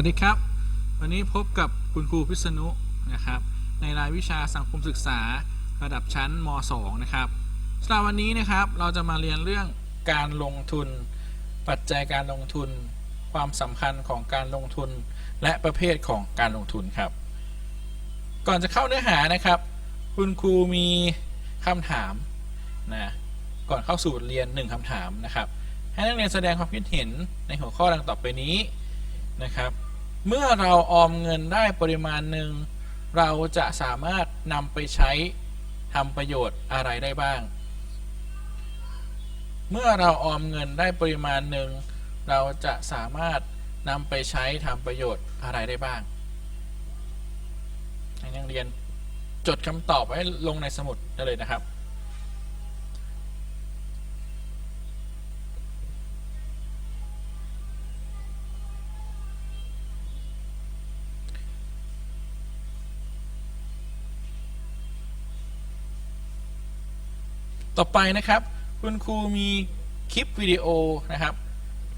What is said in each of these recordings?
วัสดีครับ วันนี้พบกับคุณครูพิษณุนะครับ ในรายวิชาสังคมศึกษาระดับชั้นม .2 นะครับสำหรับวันนี้นะครับเราจะมาเรียนเรื่องการลงทุน ปัจจัยการลงทุน ความสำคัญของการลงทุน และประเภทของการลงทุนครับ ก่อนจะเข้าเนื้อหานะครับ คุณครูมีคำถามนะก่อนเข้าสู่เรียนหนึ่งคำถามนะครับ ให้นักเรียนแสดงความคิดเห็นในหัวข้อดังต่อไปนี้นะครับ เมื่อเราออมเงินได้ปริมาณหนึ่ง เราจะสามารถนำไปใช้ทำประโยชน์อะไรได้บ้าง เมื่อเราออมเงินได้ปริมาณหนึ่ง เราจะสามารถนำไปใช้ทำประโยชน์อะไรได้บ้างนักเรียนจดคำตอบไว้ลงในสมุดได้เลยนะครับ ต่อไปนะครับ คุณครูมีคลิปวิดีโอนะครับ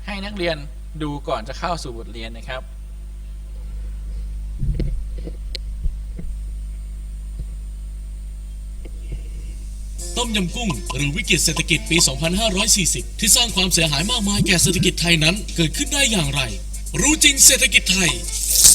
ให้นักเรียนดูก่อนจะเข้าสู่บทเรียนนะครับต้มยำกุ้งหรือวิกฤตเศรษฐกิจปี 2540 ที่สร้างความเสียหายมากมายแก่เศรษฐกิจไทยนั้นเกิดขึ้นได้อย่างไร รู้จริงเศรษฐกิจไทย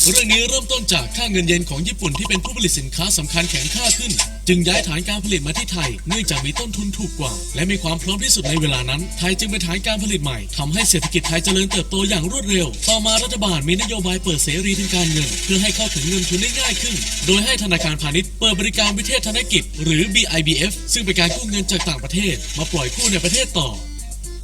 เรื่องนี้เริ่มต้นจากค่าเงินเยนของญี่ปุ่นที่เป็นผู้ผลิตสินค้าสำคัญแข็งค่าขึ้น จึงย้ายฐานการผลิตมาที่ไทย เนื่องจากมีต้นทุนถูกกว่า และมีความพร้อมที่สุดในเวลานั้น ไทยจึงเป็นฐานการผลิตใหม่ทำให้เศรษฐกิจไทยเจริญเติบโตอย่างรวดเร็ว ต่อมารัฐบาลมีนโยบายเปิดเสรีทางการเงิน เพื่อให้เข้าถึงเงินทุนได้ง่ายขึ้น โดยให้ธนาคารพาณิชย์เปิดบริการวิเทศธนกิจ หรือ BIBF ซึ่งเป็นการกู้เงินจากต่างประเทศ มาปล่อยกู้ในประเทศต่อ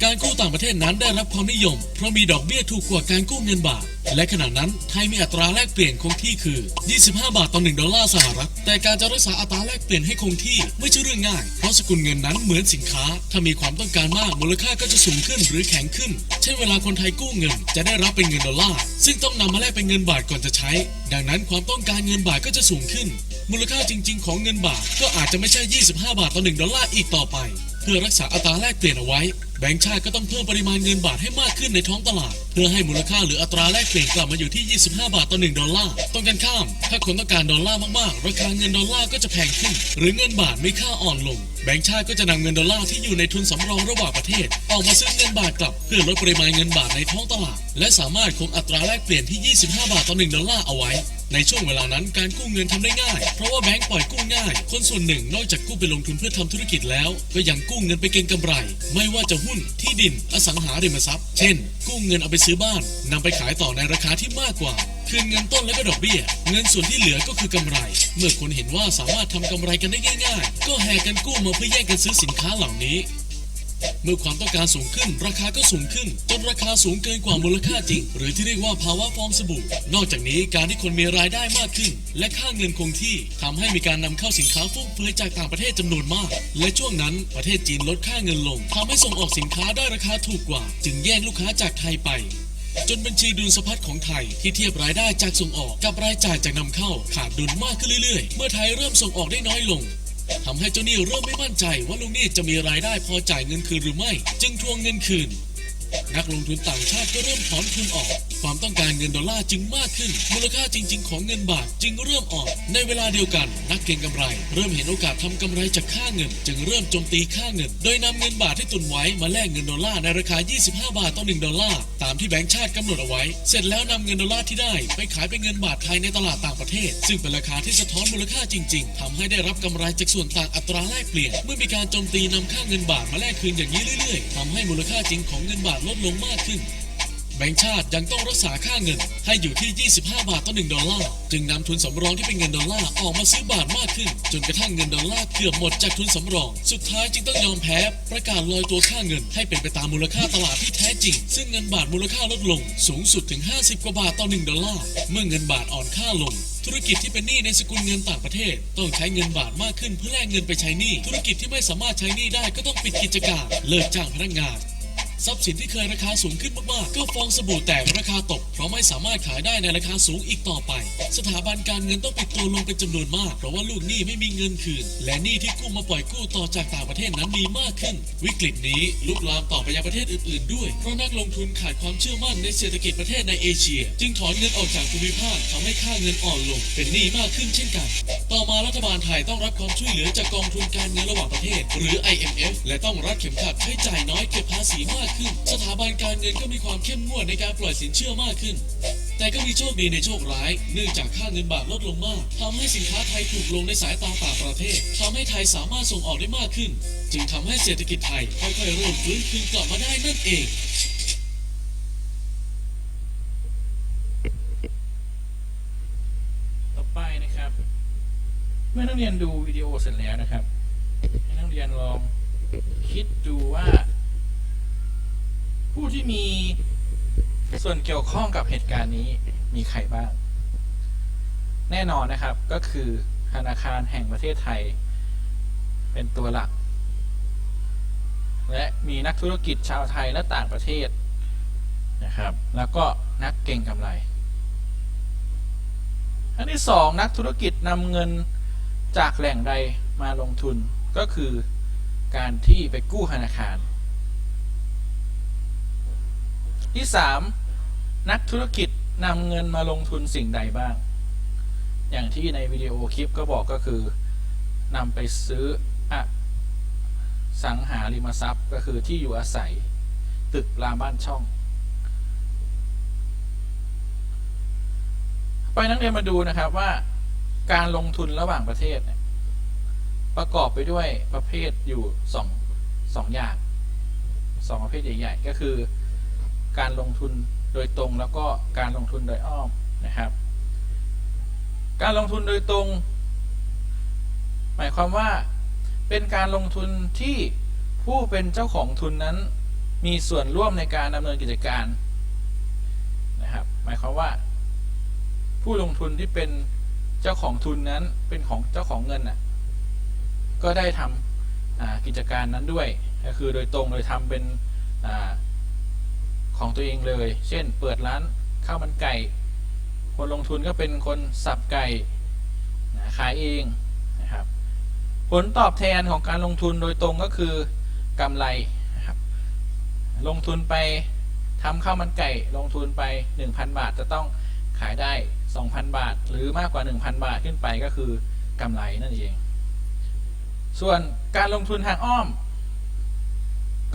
การกู้ต่างประเทศนั้นได้รับความนิยม เพราะมีดอกเบี้ยถูกกว่าการกู้เงินบาท และขณะนั้นไทยมีอัตราแลกเปลี่ยนคงที่คือ 25 บาทต่อ 1 ดอลลาร์สหรัฐ แต่การจะรักษาอัตราแลกเปลี่ยนให้คงที่ไม่ใช่เรื่องง่าย เพราะสกุลเงินนั้นเหมือนสินค้า ถ้ามีความต้องการมากมูลค่าก็จะสูงขึ้นหรือแข็งขึ้น เช่นเวลาคนไทยกู้เงิน จะได้รับเป็นเงินดอลลาร์ ซึ่งต้องนำมาแลกเป็นเงินบาทก่อนจะใช้ ดังนั้นความต้องการเงินบาทก็จะสูงขึ้น มูลค่าจริง ๆ ของเงินบาทก็อาจจะไม่ใช่ 25 บาทต่อ 1 ดอลลาร์อีกต่อไป เพื่อรักษาอัตราแลกเปลี่ยนเอาไว้ บงก์ชาติก็ต้องเพิ่มปริมาณเงินบาทให้มากขึ้นในท้องตลาด เพื่อให้มูลค่าหรืออัตราแลกเปลี่ยนกลับมาอยู่ที่ 25 บาทต่อ 1 ดอลลาร์ตรงกันข้าม ถ้าคนต้องการดอลลาร์มากๆ ราคาเงินดอลลาร์ก็จะแพงขึ้น หรือเงินบาทไม่ค่าอ่อนลง แบงก์ชาติก็จะนำเงินดอลลาร์ที่อยู่ในทุนสำรองระหว่างประเทศ ออกมาซื้อเงินบาทกลับ เพื่อลดปริมาณเงินบาทในท้องตลาด และสามารถคงอัตราแลกเปลี่ยนที่ 25 บาทต่อ 1 ดอลลาร์เอาไว้ ในช่วงเวลานั้นการกู้เงินทำได้ง่าย เพราะว่าแบงก์ปล่อยกู้ง่าย คนส่วนหนึ่งนอกจากกู้ไปลงทุนเพื่อทำธุรกิจแล้ว ก็ยังกู้เงินไปเก็งกำไร ไม่ว่าจะหุ้นที่ดินอสังหาริมทรัพย์ เช่น กู้เงินเอาไปซื้อบ้านนำไปขายต่อในราคาที่มากกว่าคืนเงินต้นและก็ดอกเบี้ย เงินส่วนที่เหลือก็คือกำไร เมื่อคนเห็นว่าสามารถทำกำไรกันได้ง่าย ๆ ก็แห่กันกู้มาเพื่อแย่งกันซื้อสินค้าเหล่านี้ เมื่อความต้องการสูงขึ้น ราคาก็สูงขึ้นจนราคาสูงเกินกว่ามูลค่าจริง หรือที่เรียกว่าภาวะฟองสบู่ นอกจากนี้การที่คนมีรายได้มากขึ้น และค่าเงินคงที่ทำให้มีการนำเข้าสินค้าฟุ่มเฟือยจากต่างประเทศจำนวนมาก และช่วงนั้นประเทศจีนลดค่าเงินลงทำให้ส่งออกสินค้าได้ราคาถูกกว่า จึงแย่งลูกค้าจากไทยไป จนบัญชีดุลสะพัดของไทยที่เทียบรายได้จากส่งออกกับรายจ่ายจากนำเข้า ขาดดุลมากขึ้นเรื่อยๆ เมื่อไทยเริ่มส่งออกได้น้อยลงทำให้เจ้าหนี้เริ่มไม่มั่นใจว่าลูกหนี้จะมีรายได้พอจ่ายเงินคืนหรือไม่ จึงทวงเงินคืน นักลงทุนต่างชาติก็เริ่มถอนทุนออก ความต้องการเงินดอลลาร์จึงมากขึ้น มูลค่าจริง ๆ ของเงินบาทจึงเริ่มออกในเวลาเดียวกัน นักเก็งกำไร เริ่มเห็นโอกาสทำกำไรจากค่าเงิน จึงเริ่มโจมตีค่าเงิน โดยนำเงินบาทที่ตุนไว้มาแลกเงินดอลลาร์ในราคา 25 บาทต่อ1ดอลลาร์ตามที่แบงก์ชาติกำหนดเอาไว้ เสร็จแล้วนำเงินดอลลาร์ที่ได้ ไปขายเป็นเงินบาทไทยในตลาดต่างประเทศ ซึ่งเป็นราคาที่สะท้อนมูลค่าจริง ๆทำให้ได้รับกำไรจากส่วนต่างอัตราแลกเปลี่ยน เมื่อมีการโจมตีนำค่าเงินบาทมาแลกคืนอย่างนี้เรื่อย ๆทำให้มูลค่าจริงของเงินบาทลดลงมากขึ้น แบงก์ชาติยังต้องรักษาค่าเงินให้อยู่ที่ 25 บาทต่อ 1 ดอลลาร์ จึงนำทุนสำรองที่เป็นเงินดอลลาร์ออกมาซื้อบาทมากขึ้น จนกระทั่งเงินดอลลาร์เกือบหมดจากทุนสำรอง สุดท้ายจึงต้องยอมแพ้ ประกาศลอยตัวค่าเงินให้เป็นไปตามมูลค่าตลาดที่แท้จริง ซึ่งเงินบาทมูลค่าลดลง สูงสุดถึง 50 กว่าบาทต่อ 1 ดอลลาร์ เมื่อเงินบาทอ่อนค่าลงธุรกิจที่เป็นหนี้ในสกุลเงินต่างประเทศ ต้องใช้เงินบาทมากขึ้นเพื่อแลกเงินไปใช้หนี้ ธุรกิจที่ไม่สามารถใช้หนี้ได้ก็ต้องปิดกิจการ เลิกจ้างพนักงาน ทรัพย์สินที่เคยราคาสูงขึ้นมากๆ ก็ฟองสบู่แตกราคาตก เพราะไม่สามารถขายได้ในราคาสูงอีกต่อไป สถาบันการเงินต้องปิดตัวลงเป็นจำนวนมาก เพราะว่าลูกหนี้ไม่มีเงินคืน และหนี้ที่กู้มาปล่อยกู้ต่อจากต่างประเทศนั้นมีมากขึ้น วิกฤตนี้ลุกลามต่อไปยังประเทศอื่นๆ ด้วย เพราะนักลงทุนขาดความเชื่อมั่นในเศรษฐกิจประเทศในเอเชีย จึงถอนเงินออกจากภูมิภาคทำให้ค่าเงินอ่อนลง เป็นหนี้มากขึ้นเช่นกัน ต่อมารัฐบาลไทยต้องรับความช่วยเหลือจากกองทุนการเงินระหว่างประเทศ หรือ IMF และต้องรัดเข็มขัดให้จ่ายน้อยเก็บภาษีมากขึ้น สถาบันการเงินก็มีความเข้มงวดในการปล่อยสินเชื่อมากขึ้น แต่ก็มีโชคดีในโชคร้าย เนื่องจากค่าเงินบาทลดลงมากทำให้สินค้าไทยถูกลงในสายตาต่างประเทศทำให้ไทยสามารถส่งออกได้มากขึ้น จึงทำให้เศรษฐกิจไทยค่อยๆเริ่มฟื้นคืนกลับมาได้นั่นเองต่อไปนะครับ เมื่อนักเรียนดูวิดีโอเสร็จแล้วนะครับ ให้นักเรียนลองคิดดูว่า ผู้ที่มีส่วนเกี่ยวข้องกับเหตุการณ์นี้มีใครบ้าง แน่นอนนะครับก็คือธนาคารแห่งประเทศไทย เป็นตัวหลัก และมีนักธุรกิจชาวไทยและต่างประเทศนะครับ แล้วก็นักเก่งกำไร อันที่สองนักธุรกิจนำเงินจากแหล่งใดมาลงทุนก็คือการที่ไปกู้ธนาคาร ที่สามนักธุรกิจนำเงินมาลงทุนสิ่งใดบ้าง อย่างที่ในวิดีโอคลิปก็บอกก็คือนำไปซื้ออสังหาริมทรัพย์ก็คือที่อยู่อาศัย ตึกรามบ้านช่อง ไปนักเรียนมาดูนะครับว่าการลงทุนระหว่างประเทศประกอบไปด้วยประเภทอยู่สองสองอย่างสองประเภทใหญ่ ๆ ก็คือ การลงทุนโดยตรงแล้วก็การลงทุนโดยอ้อมนะครับ การลงทุนโดยตรง หมายความว่าเป็นการลงทุนที่ผู้เป็นเจ้าของทุนนั้น มีส่วนร่วมในการดำเนินกิจการนะครับ หมายความว่า ผู้ลงทุนที่เป็นเจ้าของทุนนั้นเป็นของเจ้าของเงินน่ะก็ได้ทำกิจการนั้นด้วยก็คือโดยตรงโดยทำเป็น ของตัวเองเลย เช่น เปิดร้านข้าวมันไก่ คนลงทุนก็เป็นคนสับไก่นะขายเองนะครับ ผลตอบแทนของการลงทุนโดยตรงก็คือกำไรนะครับ ลงทุนไปทำข้าวมันไก่ ลงทุนไป 1,000 บาทจะต้องขายได้ 2,000 บาท หรือมากกว่า 1,000 บาทขึ้นไปก็คือกำไรนั่นเอง ส่วนการลงทุนทางอ้อม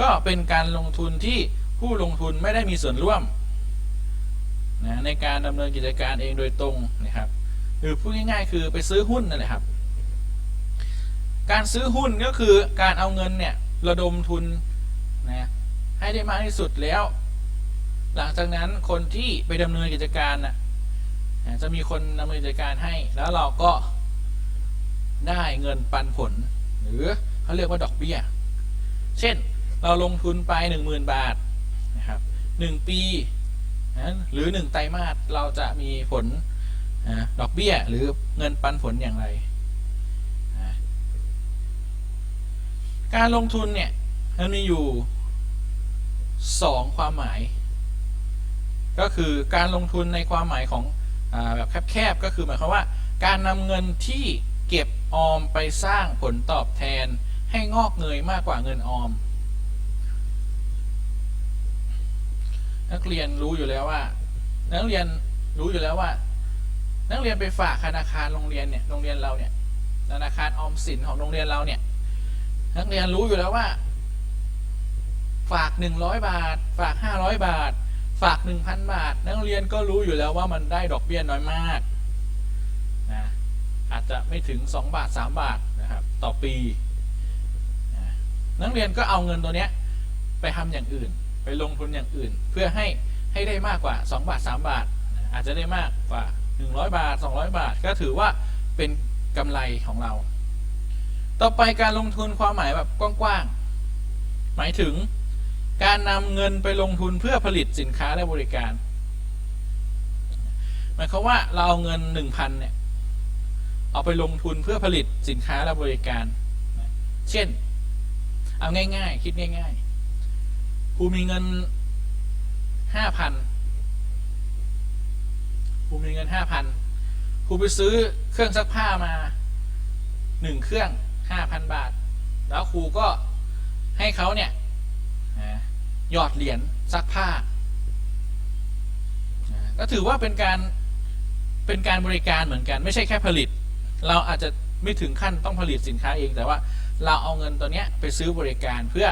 ก็เป็นการลงทุนที่ ผู้ลงทุนไม่ได้มีส่วนร่วมนะในการดำเนินกิจการเองโดยตรงนะครับหรือพูดง่ายๆ คือไปซื้อหุ้นนั่นแหละครับ การซื้อหุ้นก็คือการเอาเงินเนี่ยระดมทุนนะให้ได้มากที่สุดแล้ว หลังจากนั้นคนที่ไปดำเนินกิจการนะนะจะมีคนดำเนินกิจการให้ แล้วเราก็ได้เงินปันผล หรือเขาเรียกว่าดอกเบี้ย เช่นเราลงทุนไป 10,000 บาท นะครับหนึ่งปีหรือหนึ่งไตรมาสเราจะมีผลดอกเบี้ยหรือเงินปันผลอย่างไร การลงทุนเนี่ยมันมีอยู่สองความหมาย ก็คือการลงทุนในความหมายของอแบบแคบๆก็คือหมายความว่า การนำเงินที่เก็บออมไปสร้างผลตอบแทนให้งอกเงยมากกว่าเงินออม นักเรียนรู้อยู่แล้วว่า นักเรียนรู้อยู่แล้วว่า นักเรียนไปฝากธนาคารโรงเรียนเนี่ยโรงเรียนเราเนี่ยธนาคารออมสินของโรงเรียนเราเนี่ยนักเรียนรู้อยู่แล้วว่า ฝากหนึ่งร้อยบาท ฝากห้าร้อยบาท ฝากหนึ่งพันบาท นักเรียนก็รู้อยู่แล้วว่ามันได้ดอกเบี้ยน้อยมากนะอาจจะไม่ถึงสองบาทสามบาทนะครับต่อปี นักเรียนก็เอาเงินตัวเนี้ยไปทำอย่างอื่น ลงทุนอย่างอื่น เพื่อให้ให้ได้มากกว่า 2 บาท 3 บาท อาจจะได้มากกว่า 100 บาท 200 บาท ก็ถือว่าเป็นกำไรของเรา ต่อไปการลงทุนความหมายแบบกว้างๆ หมายถึงการนำเงินไปลงทุนเพื่อผลิตสินค้าและบริการ หมายความว่าเราเอาเงิน 1,000เนี่ยเอาไปลงทุนเพื่อผลิตสินค้าและบริการ เช่น เอาง่าย ๆ คิดง่าย ๆครูมีเงินห้าพันครูมีเงินห้าพันครูไปซื้อเครื่องซักผ้ามาหนึ่งเครื่องห้าพันบาท แล้วครูก็ให้เขาเนี่ยหยอดเหรียญซักผ้าก็ถือว่าเป็นการเป็นการบริการเหมือนกัน ไม่ใช่แค่ผลิต เราอาจจะไม่ถึงขั้นต้องผลิตสินค้าเอง แต่ว่าเราเอาเงินตัวเนี้ยไปซื้อบริการเพื่อ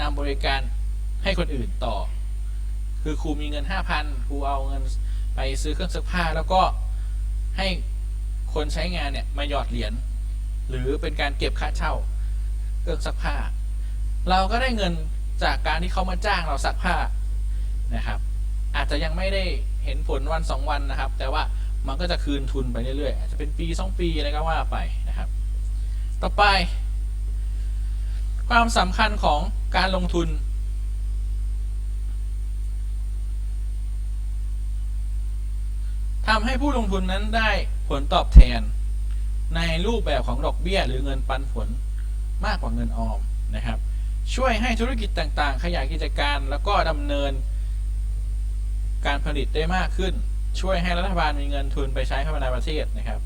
นำบริการ ให้คนอื่นต่อ คือครูมีเงินห้าพันครูเอาเงินไปซื้อเครื่องซักผ้า แล้วก็ให้คนใช้งานเนี่ยมาหยอดเหรียญหรือเป็นการเก็บค่าเช่าเครื่องซักผ้า เราก็ได้เงินจากการที่เขามาจ้างเราซักผ้านะครับ อาจจะยังไม่ได้เห็นผลวันสองวันนะครับ แต่ว่ามันก็จะคืนทุนไปเรื่อยๆอาจจะเป็นปีสองปีอะไรก็ว่าไปนะครับ ต่อไป ความสำคัญของการลงทุน ทำให้ผู้ลงทุนนั้นได้ผลตอบแทน ในรูปแบบของดอกเบี้ย หรือเงินปันผลมากกว่าเงินออมนะครับ ช่วยให้ธุรกิจต่างๆ ขยายกิจการแล้วก็ดำเนิน การผลิตได้มากขึ้น ช่วยให้รัฐบาลมีเงินทุนไปใช้พัฒนาประเทศนะครับ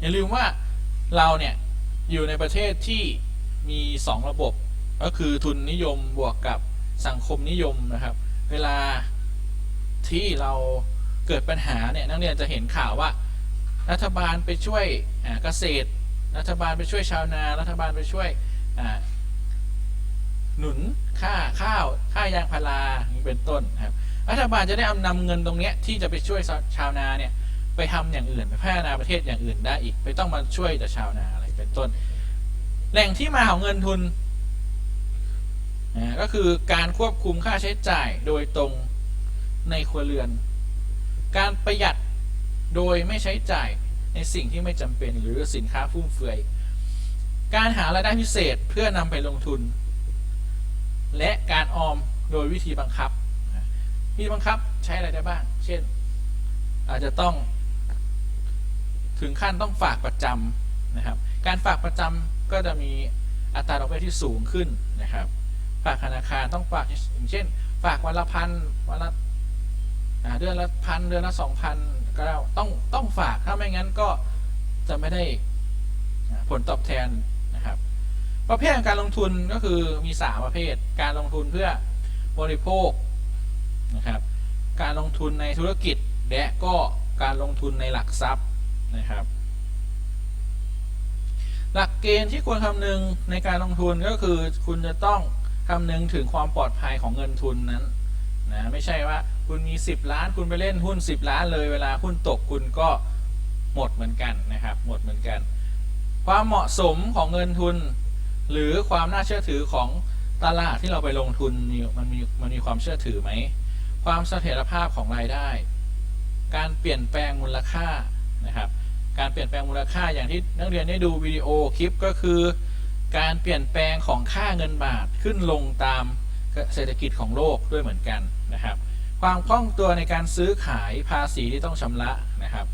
อย่าลืมว่าเราเนี่ยอยู่ในประเทศที่มี 2 ระบบ ก็คือทุนนิยมบวกกับสังคมนิยมนะครับ เวลาที่เรา เกิดปัญหาเนี่ยนักเรียนจะเห็นข่าวว่า รัฐบาลไปช่วยเกษตร รัฐบาลไปช่วยชาวนา รัฐบาลไปช่วยหนุนค่าข้าวค่ายางพาราเป็นต้นครับรัฐบาลจะได้เอานำเงินตรงเนี้ยที่จะไปช่วยชาวนาเนี่ยไปทำอย่างอื่นไปพัฒนาประเทศอย่างอื่นได้อีก ไม่ต้องมาช่วยแต่ชาวนาอะไรเป็นต้น แหล่งที่มาของเงินทุนก็คือการควบคุมค่าใช้จ่ายโดยตรงในครัวเรือน การประหยัดโดยไม่ใช้จ่ายในสิ่งที่ไม่จำเป็นหรือสินค้าฟุ่มเฟือย การหารายได้พิเศษเพื่อนำไปลงทุน และการออมโดยวิธีบังคับวิธีบังคับใช้อะไรได้บ้าง เช่น อาจจะต้อง ถึงขั้นต้องฝากประจำนะครับ การฝากประจำก็จะมีอัตราดอกเบี้ยที่สูงขึ้นนะครับ ฝากธนาคารต้องฝากอย่างเช่น ฝากวันละพันวันละ เดือนละพันเดือนละสองพันก็ได้ต้องต้องฝากถ้าไม่งั้นก็จะไม่ได้ผลตอบแทนนะครับ ประเภทการลงทุนก็คือมีสามประเภท การลงทุนเพื่อบริโภคนะครับ การลงทุนในธุรกิจและก็การลงทุนในหลักทรัพย์นะครับ หลักเกณฑ์ที่ควรคำนึงในการลงทุนก็คือคุณจะต้องคำนึงถึงความปลอดภัยของเงินทุนนั้น นะไม่ใช่ว่าคุณมี 10 ล้านคุณไปเล่นหุ้น 10 ล้านเลยเวลาหุ้นตกคุณก็หมดเหมือนกันนะครับหมดเหมือนกัน ความเหมาะสมของเงินทุน หรือความน่าเชื่อถือของตลาดที่เราไปลงทุนมีมันมีมันมีความเชื่อถือไหมความเสถียรภาพของรายได้ การเปลี่ยนแปลงมูลค่านะครับการเปลี่ยนแปลงมูลค่าอย่างที่นักเรียนได้ดูวิดีโอคลิปก็คือ การเปลี่ยนแปลงของค่าเงินบาทขึ้นลงตามเศรษฐกิจของโลกด้วยเหมือนกัน นะครับความคล่องตัวในการซื้อขายภาษีที่ต้องชำระนะครับ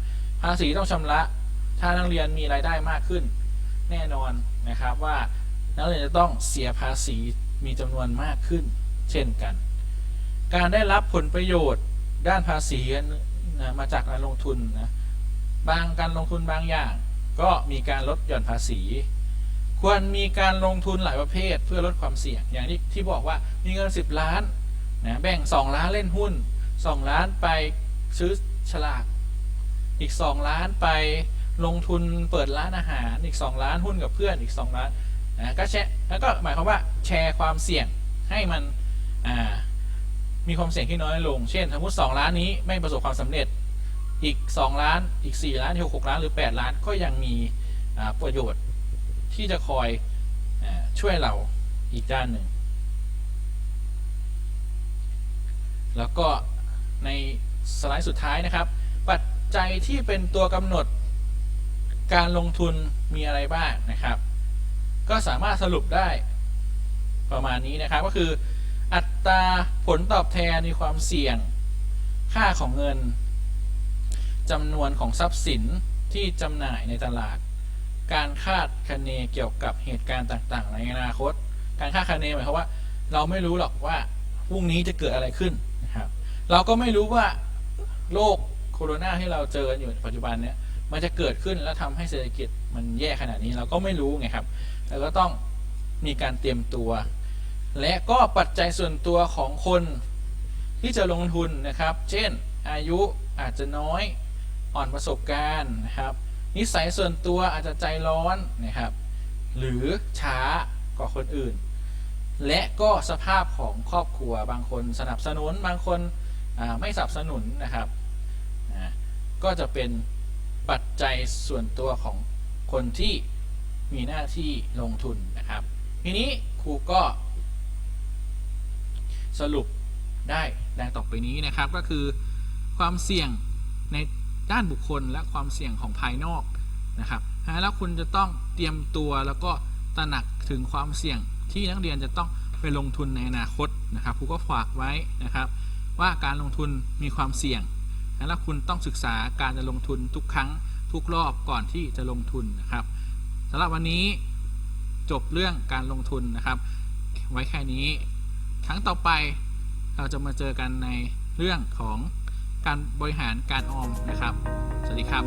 ภาษีต้องชำระ ถ้านักเรียนมีรายได้มากขึ้น แน่นอนนะครับว่านักเรียนจะต้องเสียภาษีมีจำนวนมากขึ้น เช่นกัน การได้รับผลประโยชน์ด้านภาษีมาจากการลงทุนนะบางการลงทุนบางอย่าง ก็มีการลดหย่อนภาษี ควรมีการลงทุนหลายประเภทเพื่อลดความเสี่ยงอย่างที่ที่บอกว่ามีเงิน 10 ล้าน นะแบ่ง 2 ล้านเล่นหุ้น 2 ล้านไปซื้อฉลาก อีก 2 ล้านไปลงทุนเปิดร้านอาหารอีก 2 ล้านหุ้นกับเพื่อนอีก 2 ล้านนะก็แชร์แล้วก็หมายความว่าแชร์ความเสี่ยงให้มันมีความเสี่ยงที่น้อยลง เช่นสมมติ2ล้านนี้ไม่ประสบความสำเร็จอีก 2 ล้านอีก 4 ล้านอีก6ล้านหรือ 8 ล้านก็ยังมีประโยชน์ที่จะคอยอช่วยเราอีกด้านหนึ่ง แล้วก็ในสไลด์สุดท้ายนะครับ ปัจจัยที่เป็นตัวกำหนดการลงทุนมีอะไรบ้างนะครับ ก็สามารถสรุปได้ประมาณนี้นะครับ ก็คืออัตราผลตอบแทนมีความเสี่ยง ค่าของเงินจำนวนของทรัพย์สินที่จำหน่ายในตลาด การคาดคะเนเกี่ยวกับเหตุการณ์ต่าง ๆ ในอนาคต การคาดคะเนหมายความว่า เราไม่รู้หรอกว่าพรุ่งนี้จะเกิดอะไรขึ้น เราก็ไม่รู้ว่าโรคโคโรนาที่เราเจอกันอยู่ปัจจุบันเนี่ยมันจะเกิดขึ้นแล้วทำให้เศรษฐกิจมันแย่ขนาดนี้เราก็ไม่รู้ไงครับแต่ก็ต้องมีการเตรียมตัว และก็ปัจจัยส่วนตัวของคนที่จะลงทุนนะครับ เช่น อายุอาจจะน้อยอ่อนประสบการณ์นะครับ นิสัยส่วนตัวอาจจะใจร้อนนะครับ หรือช้ากว่าคนอื่น และก็สภาพของครอบครัวบางคนสนับสนุนบางคน ไม่สนับสนุนนะครับ ก็จะเป็นปัจจัยส่วนตัวของคนที่มีหน้าที่ลงทุนนะครับ ทีนี้ครูก็ สรุปได้ดังต่อไปนี้นะครับก็คือความเสี่ยงในด้านบุคคลและความเสี่ยงของภายนอกนะครับแล้วคุณจะต้องเตรียมตัวแล้วก็ตระหนักถึงความเสี่ยงที่นักเรียนจะต้องไปลงทุนในอนาคตนะครับครูก็ฝากไว้นะครับ ว่าการลงทุนมีความเสี่ยงแล้วคุณต้องศึกษาการจะลงทุนทุกครั้งทุกรอบก่อนที่จะลงทุนนะครับสำหรับวันนี้จบเรื่องการลงทุนนะครับ ไว้แค่นี้ ครั้งต่อไปเราจะมาเจอกันในเรื่องของการบริหารการออมนะครับ สวัสดีครับ